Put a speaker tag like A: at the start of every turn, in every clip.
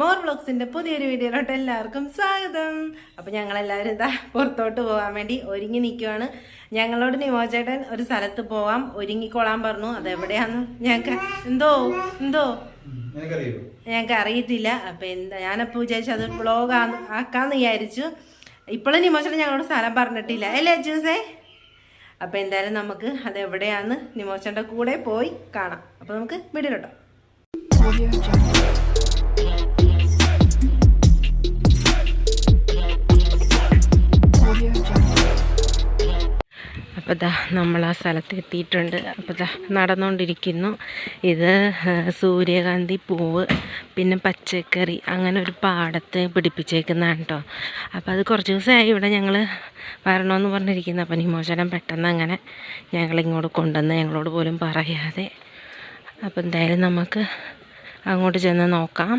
A: More ബ്ലോഗ്സിന്റെ പുതിയൊരു വീഡിയോയിലോട്ട് എല്ലാവർക്കും സ്വാഗതം. അപ്പൊ ഞങ്ങൾ എല്ലാവരും ഇതാ പുറത്തോട്ട് പോകാൻ വേണ്ടി ഒരുങ്ങി നിൽക്കുവാണ് ഞങ്ങളോട് നിമോചേട്ടൻ ഒരു സ്ഥലത്ത് പോവാം ഒരുങ്ങിക്കൊള്ളാൻ പറഞ്ഞു. അതെവിടെയാന്ന് ഞങ്ങൾക്ക് എന്തോ എന്തോ? ഞങ്ങൾക്ക് അറിയത്തില്ല. അപ്പൊ എന്താ ഞാനപ്പോൾ വിചാരിച്ചു അത് വ്ളോഗ് ആക്കാന്ന് വിചാരിച്ചു. ഇപ്പോഴും നിമോചേട്ടൻ ഞങ്ങളോട് സ്ഥലം പറഞ്ഞിട്ടില്ല. അല്ലേ അജൂസേ അപ്പൊ എന്തായാലും നമുക്ക് അത് എവിടെയാന്ന് നിമോചേട്ടന്റെ കൂടെ പോയി കാണാം. അപ്പൊ നമുക്ക് വീഡിയോട്ടോ അപ്പോൾ ദാ നമ്മൾ ആ സ്ഥലത്ത് എത്തിയിട്ടുണ്ട് അപ്പോൾ ദാ നടന്നുകൊണ്ടിരിക്കുന്നു ഇത് സൂര്യകാന്തി പൂവ് പിന്നെ പച്ചക്കറി അങ്ങനെ ഒരു പാടത്ത് പിടിപ്പിച്ചേക്കുന്നതാണ് കേട്ടോ അപ്പോൾ അത് കുറച്ച് ദിവസമായി ഇവിടെ ഞങ്ങൾ വരണമെന്ന് പറഞ്ഞിരിക്കുന്നു. അപ്പം നിമോചനം പെട്ടെന്ന് അങ്ങനെ ഞങ്ങളിങ്ങോട്ട് കൊണ്ടുവന്ന് ഞങ്ങളോട് പോലും പറയാതെ. അപ്പോൾ എന്തായാലും നമുക്ക് അങ്ങോട്ട് ചെന്ന് നോക്കാം.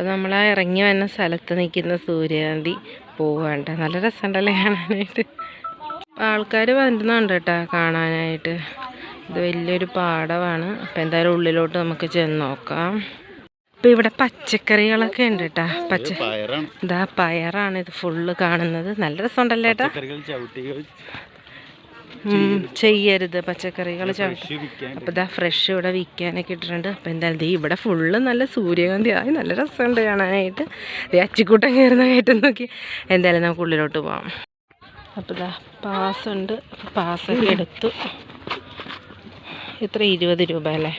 A: അപ്പോൾ നമ്മൾ ആ ഇറങ്ങി വന്ന സ്ഥലത്ത് നിൽക്കുന്ന സൂര്യകാന്തി പോവാണ്ട. നല്ല രസമുണ്ടല്ലേ കാണാനായിട്ട്. ആൾക്കാർ വരുന്നുണ്ട് കേട്ടോ കാണാനായിട്ട്. ഇത് വലിയൊരു പാടമാണ് അപ്പോൾ എന്തായാലും ഉള്ളിലോട്ട് നമുക്ക് ചെന്ന് നോക്കാം. അപ്പോൾ ഇവിടെ പച്ചക്കറികളൊക്കെ ഉണ്ട് കേട്ടാ. പച്ച ഇതാ പയറാണ് ഇത് ഫുള്ള് കാണുന്നത്. നല്ല രസമുണ്ടല്ലേ ഏട്ടാ? ചെയ്യരുത്. പച്ചക്കറികൾ ചവിട്ടി. അപ്പോൾ ഇതാ ഫ്രഷ് ഇവിടെ വിൽക്കാനൊക്കെ ഇട്ടിട്ടുണ്ട്. അപ്പോൾ എന്തായാലും ദേ ഇവിടെ ഫുള്ള് നല്ല സൂര്യകാന്തി. ആയി നല്ല രസമുണ്ട് കാണാനായിട്ട്. ദേ അച്ചിക്കൂട്ടം കയറുന്ന കയറ്റം നോക്കി. എന്തായാലും നമുക്ക് ഉള്ളിലോട്ട് പോവാം. അപ്പോൾ ഇതാ പാസ്സുണ്ട്. പാസ്സൊക്കെ എടുത്തു. ഇത്ര ഇരുപത് രൂപ അല്ലേ?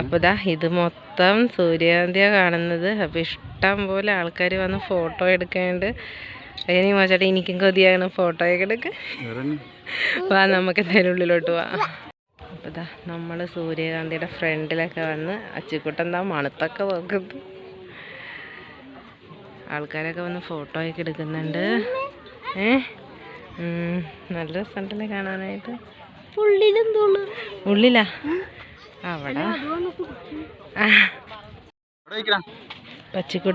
A: അപ്പോൾ ഇതാ ഇത് മൊത്തം സൂര്യകാന്തിയാണ് കാണുന്നത്. അപ്പോൾ ഇഷ്ടം പോലെ ആൾക്കാർ വന്ന് ഫോട്ടോ എടുക്കാണ്ട്. അതിന് മോശമായിട്ട് എനിക്കും കൊതിയാണ്. ഫോട്ടോ ഒക്കെ എടുക്കുക വാ നമുക്ക് എന്തായാലും ഉള്ളിലോട്ട് പോവാം അപ്പോൾ ഇതാ നമ്മൾ സൂര്യകാന്തിയുടെ ഫ്രണ്ടിലൊക്കെ വന്ന് അച്ചിക്കുട്ടൻ എന്താ മണത്തൊക്കെ നോക്കുന്നു. ആൾക്കാരൊക്കെ വന്ന് ഫോട്ടോ ഒക്കെ എടുക്കുന്നുണ്ട്. ഏ? നല്ല രസമുണ്ടല്ലേ കാണാനായിട്ട്. ഉള്ളിലാ? അവിടെ.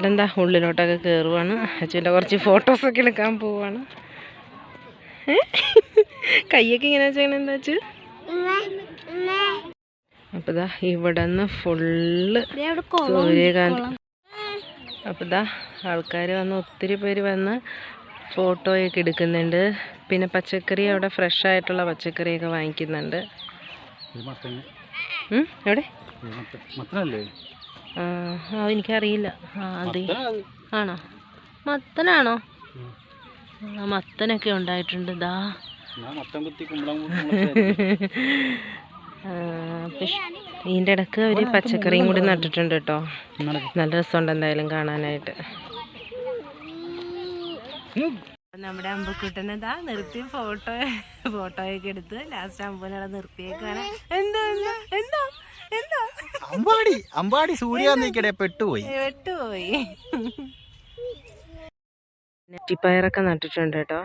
A: എന്താ ഉള്ളിലോട്ടൊക്കെ കയറുവാണ് അച്ഛന്റെ കുറച്ച് ഫോട്ടോസൊക്കെ എടുക്കാൻ പോവാണ്. ഏ? കയ്യൊക്കെ ഇങ്ങനെ വെച്ചാൽ എന്താ അച്ഛൻ? അപ്പൊ ഇതാ ഇവിടെ നിന്ന് ഫുള്ള് സൂര്യകാന്തി. അപ്പൊ ഇതാ ആൾക്കാർ വന്ന് ഒത്തിരി പേര് വന്ന് ഫോട്ടോയൊക്കെ എടുക്കുന്നുണ്ട്. പിന്നെ പച്ചക്കറി അവിടെ ഫ്രഷ് ആയിട്ടുള്ള പച്ചക്കറിയൊക്കെ വാങ്ങിക്കുന്നുണ്ട്. എവിടെ? എനിക്കറിയില്ല. അതെ ആണോ? മത്തനാണോ? മത്തനൊക്കെ ഉണ്ടായിട്ടുണ്ട് ദാ. ഇതിന്റെ ഇടയ്ക്ക് ഒരു പച്ചക്കറിയും കൂടി നട്ടിട്ടുണ്ട് കേട്ടോ. നല്ല രസമുണ്ട് എന്തായാലും കാണാനായിട്ട്. നമ്മുടെ അമ്പക്കുട്ടനെതാ നിർത്തി ഫോട്ടോ ഫോട്ടോയൊക്കെ എടുത്ത് ലാസ്റ്റ് അമ്പനവിടെ നിർത്തിയേക്കാണ് എന്താ എന്താ എന്താ എന്താ?
B: അമ്പാടി അമ്പാടി സൂര്യാന്തിക്കടെ പെട്ടുപോയി.
A: പെട്ടുപോയി. കുറ്റിപ്പയറൊക്കെ നട്ടിട്ടുണ്ട് കേട്ടോ.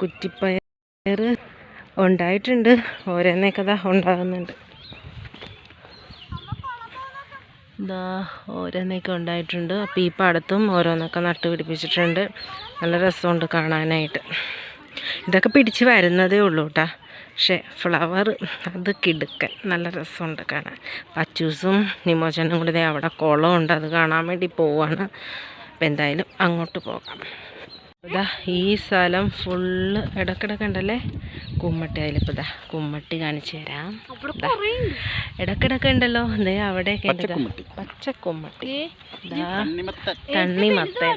A: കുറ്റിപ്പയർ ഉണ്ടായിട്ടുണ്ട്. ഓരോന്നൊക്കെ ഉണ്ടാകുന്നുണ്ട്. ഇതാ ഓരോന്നൊക്കെ ഉണ്ടായിട്ടുണ്ട്. അപ്പോൾ ഈ പാടത്തും ഓരോന്നൊക്കെ നട്ട് പിടിപ്പിച്ചിട്ടുണ്ട്. നല്ല രസമുണ്ട് കാണാനായിട്ട്. ഇതൊക്കെ പിടിച്ച് വരുന്നതേ ഉള്ളൂ കേട്ടോ പക്ഷേ ഫ്ലവർ അത് കിടുക്കൻ. നല്ല രസമുണ്ട് കാണാൻ. പച്ചൂസും നിമോചനും കൂടി അവിടെ കുളമുണ്ട്. അത് കാണാൻ വേണ്ടി പോവാണ്. അപ്പം എന്തായാലും അങ്ങോട്ട് പോകാം. ഈ സ്ഥലം ഫുള്ള് ഇടക്കിടക്ക് ഉണ്ടല്ലേ? കുമ്മട്ടി അതിലിപ്പോൾ ഇതാ കുമ്മട്ടി കാണിച്ചു തരാം. ഇടക്കിടക്ക് ഉണ്ടല്ലോ. ദേ അവിടെയൊക്കെ ഉണ്ട്.
B: പച്ചക്കുമ്മട്ടി.
A: ദാ
B: തണ്ണിമത്തൻ.
A: തണ്ണിമത്തൻ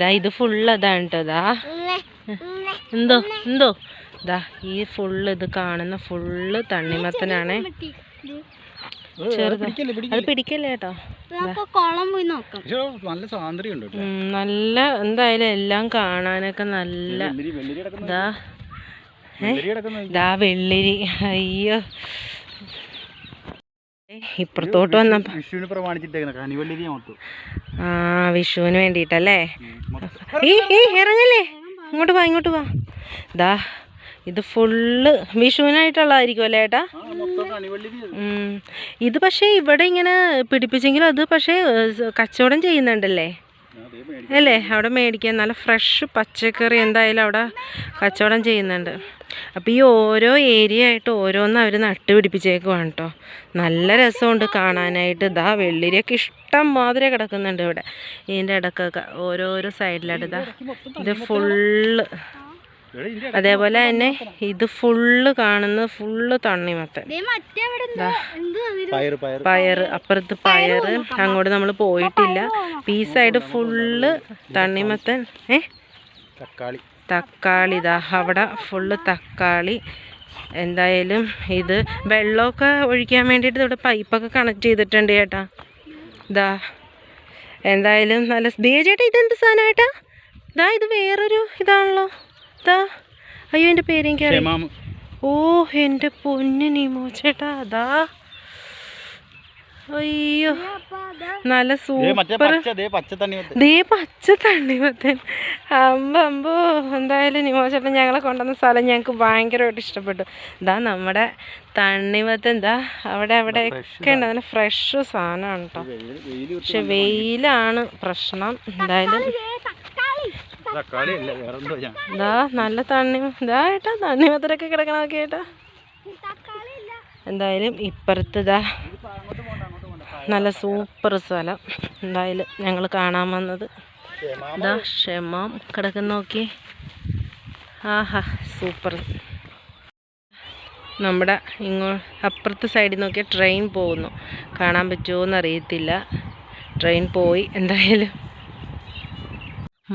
A: ദാ ഇത് ഫുള്ള് അതാണ് കേട്ടോ ദാ. എന്തോ എന്തോ? ദാ ഈ ഫുള്ള് ഇത് കാണുന്ന ഫുള്ള് തണ്ണിമത്തനാണ്. ചെറുത്.
B: പിടിക്കല്ലേ,
A: അത്
B: പിടിക്കല്ലേ.
A: കേട്ടോ.
C: പോയി നോക്കാം.
B: നല്ല.
A: നല്ല എന്തായാലും എല്ലാം കാണാനൊക്കെ നല്ല
B: വെള്ളിരി
A: ദാ
B: വെള്ളിരി
A: അയ്യോ. ഇപ്പുറത്തോട്ട് വന്നപ്പോ
B: വിഷുവിന് പ്രമാണിച്ചിട്ടേക്കുന്ന.
A: ആ വിഷുവിന് വേണ്ടിട്ടല്ലേ? ഈ ഈ ഇറങ്ങല്ലേ? ഇങ്ങോട്ട് വാ ഇങ്ങോട്ട് വാ. ദാ ഇത് ഫുള്ള് വിഷുവിനായിട്ടുള്ളതായിരിക്കും അല്ലേ ഏട്ടാ? ഇത്. പക്ഷേ ഇവിടെ ഇങ്ങനെ പിടിപ്പിച്ചെങ്കിലും അത് പക്ഷേ കച്ചവടം ചെയ്യുന്നുണ്ടല്ലേ? അല്ലേ? അവിടെ മേടിക്കാൻ നല്ല ഫ്രഷ് പച്ചക്കറി എന്തായാലും അവിടെ കച്ചവടം ചെയ്യുന്നുണ്ട്. അപ്പോൾ ഈ ഓരോ ഏരിയ ആയിട്ട് ഓരോന്ന് അവർ നട്ട് പിടിപ്പിച്ചേക്കുവാണ് കേട്ടോ നല്ല രസമുണ്ട് കാണാനായിട്ട്. ഇതാ വെള്ളിരിയൊക്കെ ഇഷ്ടം മാതിരി കിടക്കുന്നുണ്ട് ഇവിടെ. ഇതിന്റെ ഇടക്കൊക്കെ ഓരോരോ സൈഡിലായിട്ട് ഇതാ ഇത് ഫുള്ള് അതേപോലെ തന്നെ ഇത് ഫുള്ള് കാണുന്നത് ഫുള്ള് തണ്ണിമത്തൻ.
B: പയറ്
A: അപ്പുറത്ത് പയറ്. അങ്ങോട്ട് നമ്മൾ പോയിട്ടില്ല. പീസായിട്ട് സൈഡ് ഫുള്ള് തണ്ണിമത്തൻ. ഏ?
B: തക്കാളി.
A: തക്കാളി ഇതാ അവിടെ ഫുള്ള് തക്കാളി. എന്തായാലും ഇത് വെള്ളമൊക്കെ ഒഴിക്കാൻ വേണ്ടിയിട്ട് ഇവിടെ പൈപ്പൊക്കെ കണക്ട് ചെയ്തിട്ടുണ്ട് ചേട്ടാ. ഇതാ എന്തായാലും നല്ല ദേ ചേട്ടാ ഇതെന്ത് സാധനമായിട്ടാ ഇതാ ഇത് വേറൊരു ഇതാണല്ലോ. ഇതാ അയ്യോ എന്റെ
B: ക്ഷമാമ്
A: ഓ എന്റെ പൊന്നു നീമോ ചേട്ടാ അതാ. അയ്യോ നല്ല സൂപ്പർ.
B: പച്ച ദേ പച്ച തണ്ണി മത്തൻ
A: ദേ പച്ച തണ്ണിമത്തൻ. അമ്പോ അമ്പോ എന്തായാലും നിമോചേട്ടൻ ഞങ്ങളെ കൊണ്ടുവന്ന സ്ഥലം ഞങ്ങൾക്ക് ഭയങ്കരമായിട്ട് ഇഷ്ടപ്പെട്ടു. ഇതാ നമ്മുടെ തണ്ണിമത്തൻ എന്താ അവിടെ അവിടെ ഒക്കെ ഉണ്ട്. നല്ല ഫ്രഷ് സാധനമാണ് കേട്ടോ. പക്ഷെ വെയിലാണ് പ്രശ്നം. എന്തായാലും
B: തക്കാളി അല്ല വേറെ എന്തോ ഞാൻ
A: ഇതാ നല്ല തണ്ണി ഇതാ ഏട്ടാ തണ്ണിമത്തരൊക്കെ കിടക്കണതൊക്കെ ഏട്ടാ. എന്തായാലും ഇപ്പുറത്ത് ഇതാ നല്ല സൂപ്പർ സ്ഥലം. എന്തായാലും ഞങ്ങൾ കാണാൻ വന്നത്. ഇതാ ക്ഷമം കിടക്കുന്ന നോക്കി ആഹാ സൂപ്പർ. നമ്മുടെ ഇങ്ങോ അപ്പുറത്തെ സൈഡിൽ നോക്കിയാൽ ട്രെയിൻ പോകുന്നു. കാണാൻ പറ്റുമോ എന്നറിയത്തില്ല ട്രെയിൻ പോയി എന്തായാലും.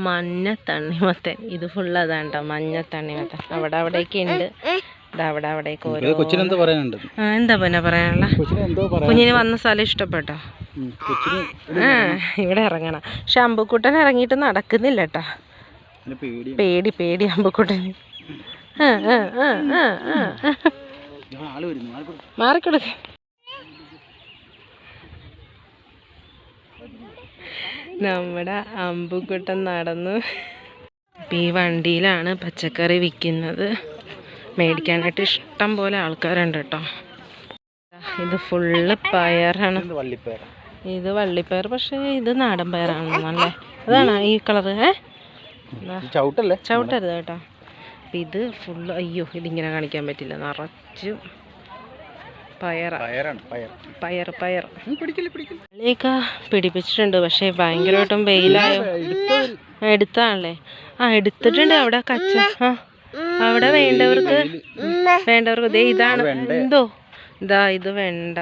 A: മഞ്ഞ തണ്ണിമത്തൻ. ഇത് ഫുൾ അതാണ് കേട്ടോ മഞ്ഞ തണ്ണിമത്തൻ. അവിടെ അവിടേക്ക് ഉണ്ട്. അവിടെ അവിടേക്ക് ഓരോ
B: പറയാനുണ്ട്.
A: എന്താ പിന്നെ പറയാനുള്ള? കുഞ്ഞിന് വന്ന സ്ഥലം ഇഷ്ടപ്പെട്ടോ? ആ ഇവിടെ ഇറങ്ങണം. പക്ഷെ അമ്പുക്കുട്ടൻ ഇറങ്ങിയിട്ട് നടക്കുന്നില്ല കേട്ടാ
B: പേടി
A: പേടി പേടി അമ്പുക്കുട്ടൻ ആ ആ ആ ആ ആ
B: ഇതാ ആൾ വരുന്നു ആൾ കൊടു.
A: മാറിക്കൊടുക്ക നമ്മുടെ അമ്പുക്കുട്ടൻ നടന്നു. ഇപ്പം ഈ വണ്ടിയിലാണ് പച്ചക്കറി വിൽക്കുന്നത്. മേടിക്കാനായിട്ട് ഇഷ്ടം പോലെ ആൾക്കാരുണ്ട് കേട്ടോ. ഇത് ഫുള്ള് പയറാണ്.
B: ഇത് വള്ളിപ്പയർ.
A: പക്ഷേ ഇത് നാടൻ പയറാണെന്നല്ലേ അതാണ് ഈ കളറ്?
B: ചവിട്ടല്ലേ?
A: ചവിട്ടരുത് കേട്ടോ. അപ്പം ഇത് ഫുള്ള് അയ്യോ ഇതിങ്ങനെ കാണിക്കാൻ പറ്റില്ല. നിറച്ചും പയറ.
B: പയർ
A: പയർ പള്ളിയൊക്കെ പിടിപ്പിച്ചിട്ടുണ്ട് പക്ഷേ ഭയങ്കരമായിട്ടും വെയിലായോ? എടുത്താണല്ലേ? ആ എടുത്തിട്ടുണ്ട് അവിടെ കച്ച. ആ അവിടെ വേണ്ടവർക്ക് വേണ്ടവർക്ക് ഇതേ ഇതാണ്. എന്തോ? ഇതാ ഇത് വേണ്ട.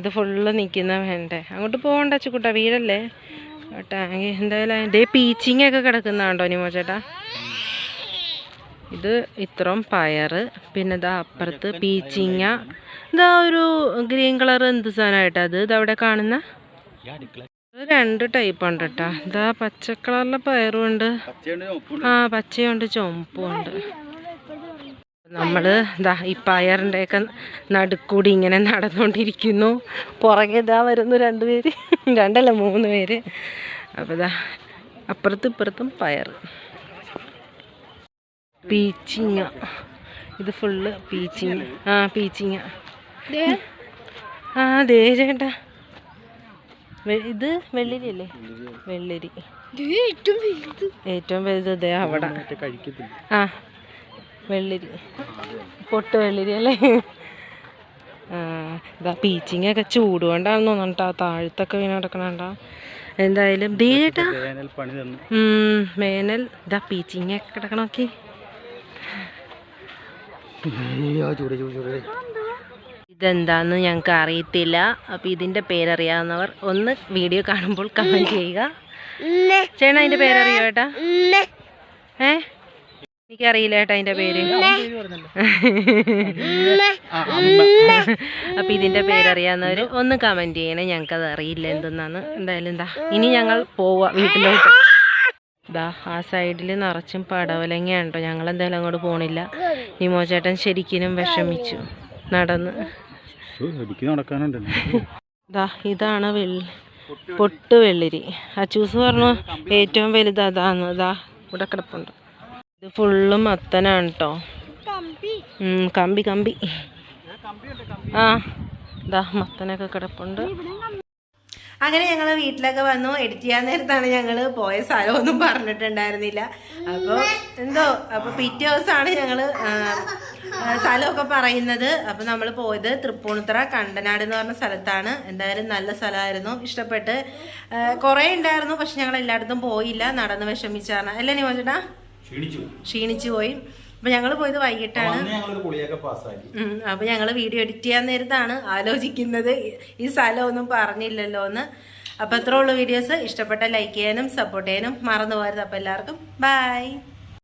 A: ഇത് ഫുള്ള് നിൽക്കുന്ന വേണ്ടേ. അങ്ങോട്ട് പോകണ്ട ചുക്കുട്ട വീടല്ലേ? ടാങ്ക് എന്തായാലും ദേ പീച്ചിങ്ങൊക്കെ കിടക്കുന്നതാണ്ടോ നിമോ ചേട്ടാ ഇത് ഇത്രയും പയർ പിന്നെ ഇതാ അപ്പുറത്ത് പീച്ചിങ്ങ. ഇതാ ഒരു ഗ്രീൻ കളർ എന്ത് സാധനമായിട്ടാ അത് ഇതവിടെ കാണുന്ന? രണ്ട് ടൈപ്പ് ഉണ്ട് കേട്ടോ ഇതാ പച്ച കളറിലെ പയറും ഉണ്ട് ആ പച്ചയുണ്ട് ചുമപ്പും ഉണ്ട് നമ്മൾ ഇതാ ഈ പയറിന്റെയൊക്കെ നടുക്കൂടി ഇങ്ങനെ നടന്നുകൊണ്ടിരിക്കുന്നു പുറകെ ഇതാ വരുന്നു രണ്ട് പേര്. രണ്ടല്ല മൂന്ന് പേര്. അപ്പോൾ ഇതാ അപ്പുറത്തും ഇപ്പുറത്തും പയർ പീച്ചിങ്ങ. ഇത് ഫുള്ള് പീച്ചിങ്ങ. ആ പീച്ചിങ്ങ. ആ ദേ ചേട്ടാ. ഇത് വെള്ളരി അല്ലേ? വെള്ളരി. ഏറ്റവും വലുത്. അതെ അവിടെ. ആ വെള്ളരി. പൊട്ട് വെള്ളരി അല്ലേ? ആ പീച്ചിങ് ഒക്കെ ചൂട് കൊണ്ടാണെന്ന് തോന്നണ്ടാ താഴത്തൊക്കെ വീണ് കിടക്കണണ്ട. എന്തായാലും ദേ ചേട്ടാ.
B: വേനൽ ഇതാ തന്നു.
A: ഉം, വേനൽ. ഇതാ പീച്ചിങ്ങൊക്കെ കിടക്കണോക്കി
B: അയ്യോ ചൂട് ചൂട് ചൂട്
A: ഇതെന്താന്ന് ഞങ്ങൾക്ക് അറിയത്തില്ല അപ്പോൾ ഇതിന്റെ പേരറിയാവുന്നവർ ഒന്ന് വീഡിയോ കാണുമ്പോൾ കമന്റ് ചെയ്യുക. ചേട്ടാ അതിന്റെ പേരറിയോ ഏട്ടാ? ഏ? എനിക്കറിയില്ല ഏട്ടാ അതിന്റെ പേര്. അപ്പൊ ഇതിന്റെ പേരറിയാവുന്നവർ ഒന്ന് കമന്റ് ചെയ്യണേ. ഞങ്ങൾക്കത് അറിയില്ല എന്തെന്നാന്ന്. എന്തായാലും എന്താ ഇനി ഞങ്ങൾ പോവാ വീട്ടിലോട്ട്. ഇതാ ആ സൈഡിൽ നിറച്ചും പടവലങ്ങയാണ് കേട്ടോ ഞങ്ങൾ എന്തായാലും അങ്ങോട്ട് പോണില്ല. നിമോ ചേട്ടൻ ശരിക്കും വിഷമിച്ചു. നടന്ന്. ദാ ഇതാണ് വെള്ളി പൊട്ട് വെള്ളിരി. അച്ചൂസ് പറഞ്ഞു ഏറ്റവും വലുത് അതാന്ന്. ദാ ഇവിടെ കിടപ്പുണ്ട്. ഇത് ഫുള്ള് മത്തനാണ് കേട്ടോ കമ്പി കമ്പി. ആ ദാ മത്തനൊക്കെ കിടപ്പുണ്ട്. അങ്ങനെ ഞങ്ങൾ വീട്ടിലൊക്കെ വന്നു. എഡിറ്റ് ചെയ്യാൻ നേരത്താണ് ഞങ്ങൾ പോയ സ്ഥലമൊന്നും പറഞ്ഞിട്ടുണ്ടായിരുന്നില്ല. അപ്പോൾ എന്തോ അപ്പോൾ പിറ്റേ ദിവസമാണ് ഞങ്ങൾ സ്ഥലമൊക്കെ പറയുന്നത്. അപ്പോൾ നമ്മൾ പോയത് തൃപ്പൂണിത്തറ കണ്ടനാട് എന്ന് പറഞ്ഞ സ്ഥലത്താണ്. എന്തായാലും നല്ല സ്ഥലമായിരുന്നു. ഇഷ്ടപ്പെട്ട് കുറേ ഉണ്ടായിരുന്നു. പക്ഷെ ഞങ്ങൾ എല്ലായിടത്തും പോയില്ല. നടന്ന് വിഷമിച്ചാണ്. അല്ലേ നിമോചേട്ടാ?
B: ക്ഷീണിച്ചു
A: പോയി. അപ്പോൾ ഞങ്ങൾ പോയത് വൈകിട്ടാണ്. അപ്പൊ ഞങ്ങൾ വീഡിയോ എഡിറ്റ് ചെയ്യാൻ നേരത്താണ് ആലോചിക്കുന്നത്. ഈ- സ്ഥലം ഒന്നും പറഞ്ഞില്ലല്ലോ എന്ന് അപ്പൊ അത്രേ ഉള്ളൂ വീഡിയോസ്. ഇഷ്ടപ്പെട്ട ലൈക്ക് ചെയ്യാനും സപ്പോർട്ട് ചെയ്യാനും മറന്നു പോകരുത്. അപ്പൊ എല്ലാവർക്കും ബൈ